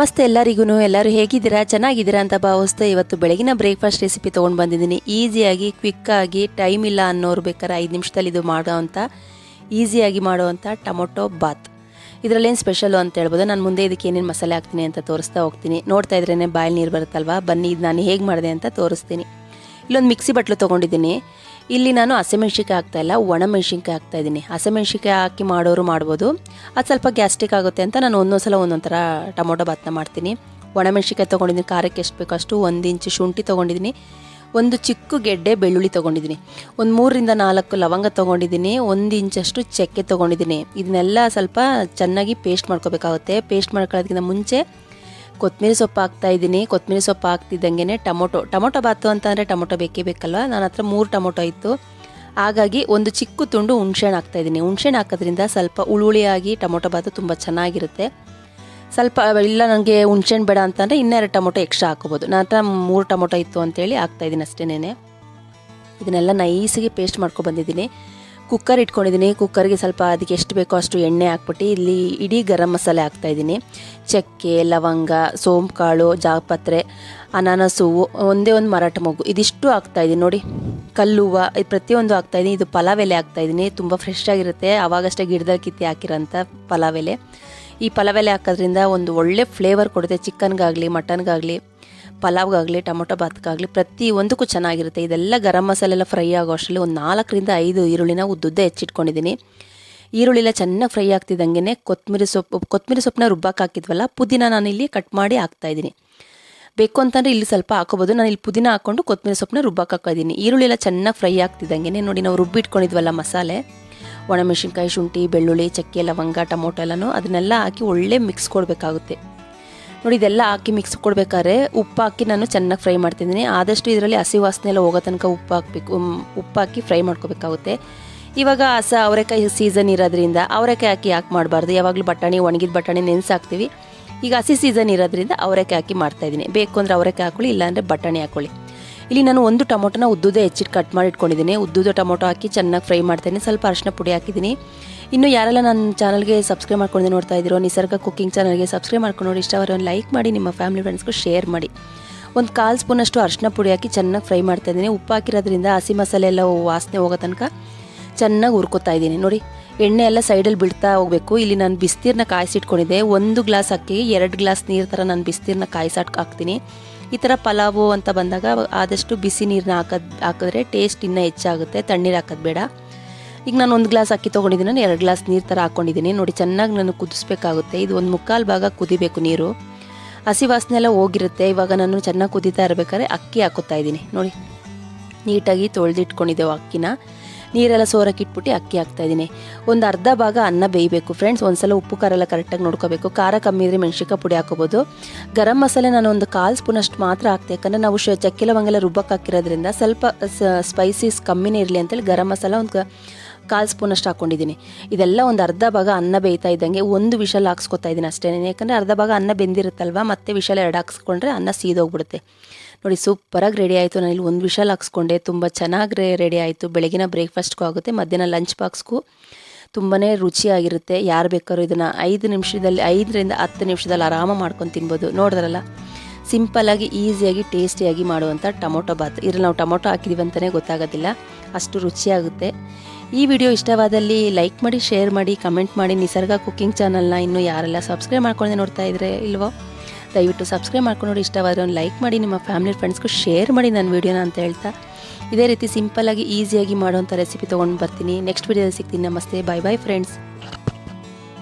ಮಸ್ತ್ ಎಲ್ಲರಿಗೂ ಎಲ್ಲರೂ ಹೇಗಿದ್ದೀರಾ, ಚೆನ್ನಾಗಿದ್ದೀರಾ ಅಂತ ಭಾವಿಸ್ತಾ ಇವತ್ತು ಬೆಳಗಿನ ಬ್ರೇಕ್ಫಾಸ್ಟ್ ರೆಸಿಪಿ ತೊಗೊಂಡು ಬಂದಿದ್ದೀನಿ. ಈಸಿಯಾಗಿ, ಕ್ವಿಕ್ಕಾಗಿ, ಟೈಮ್ ಇಲ್ಲ ಅನ್ನೋರು ಬೇಕಾದ್ರೆ ಐದು ನಿಮಿಷದಲ್ಲಿ ಇದು ಮಾಡೋವಂಥ ಈಸಿಯಾಗಿ ಮಾಡುವಂಥ ಟೊಮೊಟೊ ಬಾತ್. ಇದರಲ್ಲೇನು ಸ್ಪೆಷಲು ಅಂತ ಹೇಳ್ಬೋದು. ನಾನು ಮುಂದೆ ಇದಕ್ಕೆ ಏನೇನು ಮಸಾಲೆ ಹಾಕ್ತೀನಿ ಅಂತ ತೋರಿಸ್ತಾ ಹೋಗ್ತೀನಿ. ನೋಡ್ತಾ ಇದ್ರೇ ಬಾಯಲ್ಲಿ ನೀರು ಬರುತ್ತಲ್ವಾ? ಬನ್ನಿ, ಇದು ನಾನು ಹೇಗೆ ಮಾಡಿದೆ ಅಂತ ತೋರಿಸ್ತೀನಿ. ಇಲ್ಲೊಂದು ಮಿಕ್ಸಿ ಬಟ್ಲು ತೊಗೊಂಡಿದ್ದೀನಿ. ಇಲ್ಲಿ ನಾನು ಹಸಿಮೆಣ್ಸಿಕಾಯಿ ಹಾಕ್ತಾ ಇಲ್ಲ, ಒಣಮೆಣ್ಸಿನ್ಕಾಯಿ ಹಾಕ್ತಾ ಇದ್ದೀನಿ. ಹಸಿಮೆಣ್ಸಿಕಾಯಿ ಹಾಕಿ ಮಾಡೋರು ಮಾಡ್ಬೋದು. ಅದು ಸ್ವಲ್ಪ ಗ್ಯಾಸ್ಟ್ರಿಕ್ ಆಗುತ್ತೆ ಅಂತ ನಾನು ಒಂದೊಂದು ಸಲ ಒಂದೊಂದು ಥರ ಟೊಮೊಟೊ ಬಾತ್ನ ಮಾಡ್ತೀನಿ. ಒಣಮೆಣ್ಸಿಕಾಯಿ ತೊಗೊಂಡಿದ್ದೀನಿ, ಖಾರಕ್ಕೆ ಎಷ್ಟು ಬೇಕೋ ಅಷ್ಟು. ಒಂದು ಇಂಚು ಶುಂಠಿ ತೊಗೊಂಡಿದ್ದೀನಿ. ಒಂದು ಚಿಕ್ಕ ಗೆಡ್ಡೆ ಬೆಳ್ಳುಳ್ಳಿ ತೊಗೊಂಡಿದ್ದೀನಿ. ಒಂದು ಮೂರರಿಂದ ನಾಲ್ಕು ಲವಂಗ ತೊಗೊಂಡಿದ್ದೀನಿ. ಒಂದು ಇಂಚಷ್ಟು ಚಕ್ಕೆ ತೊಗೊಂಡಿದ್ದೀನಿ. ಇದನ್ನೆಲ್ಲ ಸ್ವಲ್ಪ ಚೆನ್ನಾಗಿ ಪೇಸ್ಟ್ ಮಾಡ್ಕೋಬೇಕಾಗುತ್ತೆ. ಪೇಸ್ಟ್ ಮಾಡ್ಕೊಳ್ಳೋದಕ್ಕಿಂತ ಮುಂಚೆ ಕೊತ್ತಂಬರಿ ಸೊಪ್ಪು ಹಾಕ್ತಾ ಇದ್ದೀನಿ. ಕೊತ್ತಂಬರಿ ಸೊಪ್ಪು ಹಾಕ್ತಿದ್ದಂಗೆ ಟೊಮೊಟೊ. ಟೊಮೊಟೊ ಬಾತು ಅಂತ ಅಂದರೆ ಟೊಮೊಟೊ ಬೇಕೇ ಬೇಕಲ್ವ? ನನ್ನ ಹತ್ರ ಮೂರು ಟೊಮೊಟೊ ಇತ್ತು. ಹಾಗಾಗಿ ಒಂದು ಚಿಕ್ಕ ತುಂಡು ಹುಣ್ಸೆಹಣ್ಣು ಹಾಕ್ತಾ ಇದ್ದೀನಿ. ಹುಣ್ಸೆಹಣ್ಣು ಹಾಕೋದ್ರಿಂದ ಸ್ವಲ್ಪ ಉಳುಳಿಯಾಗಿ ಟೊಮೊಟೊ ಬಾತು ತುಂಬ ಚೆನ್ನಾಗಿರುತ್ತೆ. ಸ್ವಲ್ಪ ಇಲ್ಲ ನನಗೆ ಹುಣ್ಸೆಹಣ್ಣು ಬೇಡ ಅಂತಂದರೆ ಇನ್ನೆರಡು ಟೊಮೊಟೊ ಎಕ್ಸ್ಟ್ರಾ ಹಾಕೋಬೋದು ನನ್ನ ಹತ್ರ ಮೂರು ಟೊಮೊಟೊ ಇತ್ತು ಅಂತೇಳಿ ಹಾಕ್ತಾಯಿದ್ದೀನಿ ಅಷ್ಟೇನೆ ಇದನ್ನೆಲ್ಲ ನೈಸಿಗೆ ಪೇಸ್ಟ್ ಮಾಡ್ಕೊಂಡು ಬಂದಿದ್ದೀನಿ. ಕುಕ್ಕರ್ ಇಟ್ಕೊಂಡಿದ್ದೀನಿ. ಕುಕ್ಕರ್ಗೆ ಸ್ವಲ್ಪ ಅದಕ್ಕೆ ಎಷ್ಟು ಬೇಕೋ ಅಷ್ಟು ಎಣ್ಣೆ ಹಾಕ್ಬಿಟ್ಟು ಇಲ್ಲಿ ಇಡೀ ಗರಂ ಮಸಾಲೆ ಹಾಕ್ತಾಯಿದ್ದೀನಿ ಚಕ್ಕೆ, ಲವಂಗ ಸೋಂಪು ಕಾಳು ಜಾಪತ್ರೆ, ಅನಾನಸು, ಒಂದೇ ಒಂದು ಮರಾಠ ಮಗು ಇದಿಷ್ಟು ಹಾಕ್ತಾಯಿದ್ದೀನಿ ನೋಡಿ, ಕಲ್ಲುವ, ಇದು ಪ್ರತಿಯೊಂದು ಹಾಕ್ತಾಯಿದ್ದೀನಿ ಇದು ಪಲಾವ್ ಎಲೆ ಹಾಕ್ತಾಯಿದ್ದೀನಿ ತುಂಬ ಫ್ರೆಶ್ ಆಗಿರುತ್ತೆ. ಆವಾಗಷ್ಟೇ ಗಿಡದಲ್ಲಿ ಕಿತ್ತಿ ಹಾಕಿರೋಂಥ ಪಲಾವ್ ಎಲೆ ಈ ಪಲಾವ್ ಎಲೆ ಹಾಕೋದ್ರಿಂದ ಒಂದು ಒಳ್ಳೆ ಫ್ಲೇವರ್ ಕೊಡುತ್ತೆ. ಚಿಕನ್ಗಾಗಲಿ ಮಟನ್ಗಾಗಲಿ ಪಲಾವ್ಗಾಗಲಿ, ಟೊಮೊಟೊ ಬಾತ್ಗಾಗಲಿ ಪ್ರತಿ ಒಂದಕ್ಕೂ ಚೆನ್ನಾಗಿರುತ್ತೆ. ಇದೆಲ್ಲ ಗರಂ ಮಸಾಲೆ ಎಲ್ಲ ಫ್ರೈ ಆಗೋ ಅಷ್ಟರಲ್ಲಿ ಒಂದು ನಾಲ್ಕರಿಂದ ಐದು ಈರುಳ್ಳಿನ ಉದ್ದುದ್ದ ಹೆಚ್ಚಿಟ್ಕೊಂಡಿದ್ದೀನಿ. ಈರುಳ್ಳಿ ಎಲ್ಲ ಚೆನ್ನಾಗಿ ಫ್ರೈ ಆಗ್ತಿದ್ದಂಗೆ ಕೊತ್ತಂಬರಿ ಸೊಪ್ಪು ಕೊತ್ತಂಬರಿ ಸೊಪ್ಪನ್ನ ರುಬ್ಬಕ್ಕೆ ಹಾಕಿದ್ವಲ್ಲ, ಪುದೀನ ನಾನಿಲ್ಲಿ ಕಟ್ ಮಾಡಿ ಹಾಕ್ತಾಯಿದ್ದೀನಿ ಬೇಕು ಅಂತಂದರೆ ಇಲ್ಲಿ ಸ್ವಲ್ಪ ಹಾಕೋಬೋದು. ನಾನು ಇಲ್ಲಿ ಪುದೀನ ಹಾಕ್ಕೊಂಡು ಕೊತ್ತಂಬರಿ ಸೊಪ್ಪನ್ನ ರುಬ್ಬಕ್ಕೆ ಈರುಳ್ಳಿ ಎಲ್ಲ ಚೆನ್ನಾಗಿ ಫ್ರೈ ಆಗ್ತಿದ್ದಂಗೆ ನೋಡಿ ನಾವು ರುಬ್ಬಿಟ್ಕೊಂಡಿದ್ವಲ್ಲ ಮಸಾಲೆ. ಒಣಮೆಣಸಿನ್ಕಾಯಿ ಶುಂಠಿ, ಬೆಳ್ಳುಳ್ಳಿ, ಚಕ್ಕೆ, ಲವಂಗ, ಟೊಮೊಟೊ ಎಲ್ಲನೂ ಅದನ್ನೆಲ್ಲ ಹಾಕಿ ಒಳ್ಳೆ ಮಿಕ್ಸ್ ಕೊಡಬೇಕಾಗುತ್ತೆ. ನೋಡಿ, ಇದೆಲ್ಲ ಹಾಕಿ ಮಿಕ್ಸ್ ಕೊಡ್ಬೇಕಾದ್ರೆ ಉಪ್ಪು ಹಾಕಿ ನಾನು ಚೆನ್ನಾಗಿ ಫ್ರೈ ಮಾಡ್ತಿದ್ದೀನಿ. ಆದಷ್ಟು ಇದರಲ್ಲಿ ಹಸಿ ವಾಸನೆ ಎಲ್ಲ ಹೋಗೋ ತನಕ ಉಪ್ಪು ಹಾಕಬೇಕು ಉಪ್ಪು ಹಾಕಿ ಫ್ರೈ ಮಾಡ್ಕೋಬೇಕಾಗುತ್ತೆ. ಇವಾಗ ಹಸ, ಅವರೆಕಾಯಿ ಸೀಸನ್ ಇರೋದ್ರಿಂದ ಅವರೆಕಾಯಿ ಹಾಕಿ ಯಾಕೆ ಮಾಡಬಾರ್ದು? ಯಾವಾಗಲೂ ಬಟಾಣಿ, ಒಣಗಿದ ಬಟಾಣಿ ನೆನೆಸಿ ಹಾಕ್ತೀವಿ ಈಗ ಹಸಿ ಸೀಸನ್ ಇರೋದ್ರಿಂದ ಅವರೆಕಾಯಿ ಹಾಕಿ ಮಾಡ್ತಾಯಿದ್ದೀನಿ ಬೇಕು ಅಂದರೆ ಅವರೆಕಾಯಿ ಹಾಕೊಳ್ಳಿ, ಇಲ್ಲಾಂದರೆ ಬಟಾಣಿ ಹಾಕೊಳ್ಳಿ. ಇಲ್ಲಿ ನಾನು ಒಂದು ಟೊಮೊಟೊನ ಉದ್ದುದೇ ಹೆಚ್ಚಿಟ್ಟು ಕಟ್ ಮಾಡಿ ಇಟ್ಕೊಂಡಿದ್ದೀನಿ ಉದ್ದುದ ಟೊಮೊಟೊ ಹಾಕಿ ಚೆನ್ನಾಗಿ ಫ್ರೈ ಮಾಡ್ತೇನೆ. ಸ್ವಲ್ಪ ಅರಿಶಿನ ಪುಡಿ ಹಾಕಿದ್ದೀನಿ. ಇನ್ನು ಯಾರೆಲ್ಲ ನನ್ನ ಚಾನಲ್ಗೆ ಸಬ್ಸ್ಕ್ರೈಬ್ ಮಾಡ್ಕೊಂಡು ನೋಡ್ತಾ ಇದ್ದೀರೋ, ನಿಸರ್ಗ ಕುಕ್ಕಿಂಗ್ ಚಾನಲ್ಗೆ ಸಬ್ಸ್ಕ್ರೈಬ್ ಮಾಡ್ಕೊಂಡು ನೋಡಿ. ಇಷ್ಟ ಒಂದು ಲೈಕ್ ಮಾಡಿ, ನಿಮ್ಮ ಫ್ಯಾಮಿಲಿ ಫ್ರೆಂಡ್ಸ್ಗೂ ಶೇರ್ ಮಾಡಿ. ಒಂದು ಕಾಲು ಸ್ಪೂನಷ್ಟು ಅರಿಶಿನ ಪುಡಿ ಹಾಕಿ ಚೆನ್ನಾಗಿ ಫ್ರೈ ಮಾಡ್ತಾ ಇದ್ದೀನಿ. ಉಪ್ಪು ಹಾಕಿರೋದ್ರಿಂದ ಹಸಿ ಮಸಾಲೆ ಎಲ್ಲ ವಾಸನೆ ಹೋಗೋ ತನಕ ಚೆನ್ನಾಗಿ ಹುರ್ಕೋತಾ ಇದ್ದೀನಿ. ನೋಡಿ, ಎಣ್ಣೆ ಎಲ್ಲ ಸೈಡಲ್ಲಿ ಬಿಡ್ತಾ ಹೋಗಬೇಕು. ಇಲ್ಲಿ ನಾನು ಬಿಸ್ತೀರನ್ನ ಕಾಯಿಸಿಟ್ಕೊಂಡಿದ್ದೆ. ಒಂದು ಗ್ಲಾಸ್ ಅಕ್ಕಿ, ಎರಡು ಗ್ಲಾಸ್ ನೀರು ಥರ ನಾನು ಬಿಸ್ತೀರನ್ನ ಕಾಯಿಸಾಟ್ ಹಾಕ್ತೀನಿ. ಈ ಥರ ಪಲಾವು ಅಂತ ಬಂದಾಗ ಆದಷ್ಟು ಬಿಸಿ ನೀರನ್ನ ಹಾಕೋದು ಹಾಕಿದ್ರೆ ಟೇಸ್ಟ್ ಇನ್ನೂ ಹೆಚ್ಚಾಗುತ್ತೆ. ತಣ್ಣೀರು ಹಾಕೋದು ಬೇಡ. ಈಗ ನಾನು ಒಂದು ಗ್ಲಾಸ್ ಅಕ್ಕಿ ತೊಗೊಂಡಿದ್ದೀನಿ, ನಾನು ಎರಡು ಗ್ಲಾಸ್ ನೀರು ಥರ ಹಾಕ್ಕೊಂಡಿದ್ದೀನಿ ನೋಡಿ, ಚೆನ್ನಾಗಿ ನಾನು ಕುದಿಸ್ಬೇಕಾಗುತ್ತೆ. ಇದು ಒಂದು ಮುಕ್ಕಾಲು ಭಾಗ ಕುದಿಬೇಕು ನೀರು. ಹಸಿ ವಾಸನೆ ಎಲ್ಲ ಹೋಗಿರುತ್ತೆ. ಇವಾಗ ನಾನು ಚೆನ್ನಾಗಿ ಕುದೀತಾ ಇರಬೇಕಾದ್ರೆ ಅಕ್ಕಿ ಹಾಕೋತಾ ಇದ್ದೀನಿ. ನೋಡಿ, ನೀಟಾಗಿ ತೊಳೆದಿಟ್ಕೊಂಡಿದ್ದೆವು ಅಕ್ಕಿನ. ನೀರೆಲ್ಲ ಸೋರಕ್ಕೆ ಇಟ್ಬಿಟ್ಟು ಅಕ್ಕಿ ಹಾಕ್ತಾಯಿದ್ದೀನಿ ಒಂದು ಅರ್ಧ ಭಾಗ ಅನ್ನ ಬೇಯಬೇಕು ಫ್ರೆಂಡ್ಸ್ ಒಂದ್ಸಲ ಉಪ್ಪು, ಖಾರ ಎಲ್ಲ ಕರೆಕ್ಟಾಗಿ ನೋಡ್ಕೋಬೇಕು. ಖಾರ ಕಮ್ಮಿ ಇದ್ರೆ ಮೆಣಸಿಕಾಯಿ ಪುಡಿ ಹಾಕೋಬೋದು. ಗರಂ ಮಸಾಲೆ ನಾನು ಒಂದು ಕಾಲು ಸ್ಪೂನಷ್ಟು ಮಾತ್ರ ಹಾಕ್ತೆ. ಯಾಕಂದರೆ ನಾವು ಶ ಚಕ್ಕೆ ಲವಂಗೆಲ್ಲ ರುಬ್ಬಕ್ಕೆ ಹಾಕಿರೋದ್ರಿಂದ ಸ್ವಲ್ಪ ಸ್ಪೈಸೀಸ್ ಕಮ್ಮಿನೇ ಇರಲಿ ಅಂತೇಳಿ ಗರಂ ಮಸಾಲ ಒಂದು ಕಾಲು ಸ್ಪೂನಷ್ಟು ಹಾಕ್ಕೊಂಡಿದ್ದೀನಿ ಇದೆಲ್ಲ ಒಂದು ಅರ್ಧ ಭಾಗ ಅನ್ನ ಬೇಯ್ತಾ ಇದ್ದಂಗೆ ಒಂದು ವಿಷಲ್ ಹಾಕ್ಸ್ಕೊತಾ ಇದ್ದೀನಿ ಅಷ್ಟೇ ಯಾಕಂದರೆ ಅರ್ಧ ಭಾಗ ಅನ್ನ ಬೆಂದಿರುತ್ತಲ್ವ, ಮತ್ತೆ ವಿಷಲ್ ಎರಡು ಹಾಕ್ಸ್ಕೊಂಡ್ರೆ ಅನ್ನ ಸೀದೋಗ್ಬಿಡುತ್ತೆ. ನೋಡಿ, ಸೂಪರಾಗಿ ರೆಡಿ ಆಯಿತು. ನಾನು ಇಲ್ಲಿ ಒಂದು ವಿಷಲ್ ಹಾಕ್ಸ್ಕೊಂಡೆ. ತುಂಬ ಚೆನ್ನಾಗಿ ರೆಡಿ ಆಯಿತು. ಬೆಳಗಿನ ಬ್ರೇಕ್ಫಾಸ್ಟ್ಗೂ ಆಗುತ್ತೆ, ಮಧ್ಯಾಹ್ನ ಲಂಚ್ ಬಾಕ್ಸ್ಗೂ ತುಂಬಾ ರುಚಿಯಾಗಿರುತ್ತೆ. ಯಾರು ಬೇಕಾದ್ರೂ ಇದನ್ನು ಐದು ನಿಮಿಷದಲ್ಲಿ, ಐದರಿಂದ ಹತ್ತು ನಿಮಿಷದಲ್ಲಿ ಆರಾಮ ಮಾಡ್ಕೊಂಡು ತಿನ್ಬೋದು. ನೋಡಿದ್ರಲ್ಲ? ಸಿಂಪಲ್ಲಾಗಿ ಈಸಿಯಾಗಿ ಟೇಸ್ಟಿಯಾಗಿ ಮಾಡುವಂಥ ಟೊಮೊಟೊ ಬಾತ್. ಇದ್ರಲ್ಲಿ ನಾವು ಟೊಮೊಟೊ ಹಾಕಿದ್ದೀವಿ ಅಂತಲೇ ಗೊತ್ತಾಗೋದಿಲ್ಲ. ಅಷ್ಟು ರುಚಿಯಾಗುತ್ತೆ. ಈ ವಿಡಿಯೋ ಇಷ್ಟವಾದಲ್ಲಿ ಲೈಕ್ ಮಾಡಿ ಶೇರ್ ಮಾಡಿ ಕಮೆಂಟ್ ಮಾಡಿ. ನಿಸರ್ಗ ಕುಕ್ಕಿಂಗ್ ಚಾನಲ್ನ ಇನ್ನೂ ಯಾರೆಲ್ಲ ಸಬ್ಸ್ಕ್ರೈಬ್ ಮಾಡ್ಕೊಂಡೆ ನೋಡ್ತಾ ಇದ್ರೆ ಇಲ್ವೋ? ದಯವಿಟ್ಟು ಸಬ್ಸ್ಕ್ರೈಬ್ ಮಾಡ್ಕೊಂಡು ನೋಡಿ ಇಷ್ಟವಾದರೆ ಒಂದು ಲೈಕ್ ಮಾಡಿ, ನಿಮ್ಮ ಫ್ಯಾಮಿಲಿ ಫ್ರೆಂಡ್ಸ್ಗೂ ಶೇರ್ ಮಾಡಿ ನನ್ನ ವೀಡಿಯೋನ ಅಂತ ಹೇಳ್ತಾ. ಇದೇ ರೀತಿ ಸಿಂಪಲ್ಲಾಗಿ ಈಸಿಯಾಗಿ ಮಾಡುವಂಥ ರೆಸಿಪಿ ತೊಗೊಂಡು ಬರ್ತೀನಿ. ನೆಕ್ಸ್ಟ್ ವೀಡಿಯೋದಲ್ಲಿ ಸಿಗ್ತೀನಿ. ನಮಸ್ತೆ. ಬಾಯ್ ಬಾಯ್ ಫ್ರೆಂಡ್ಸ್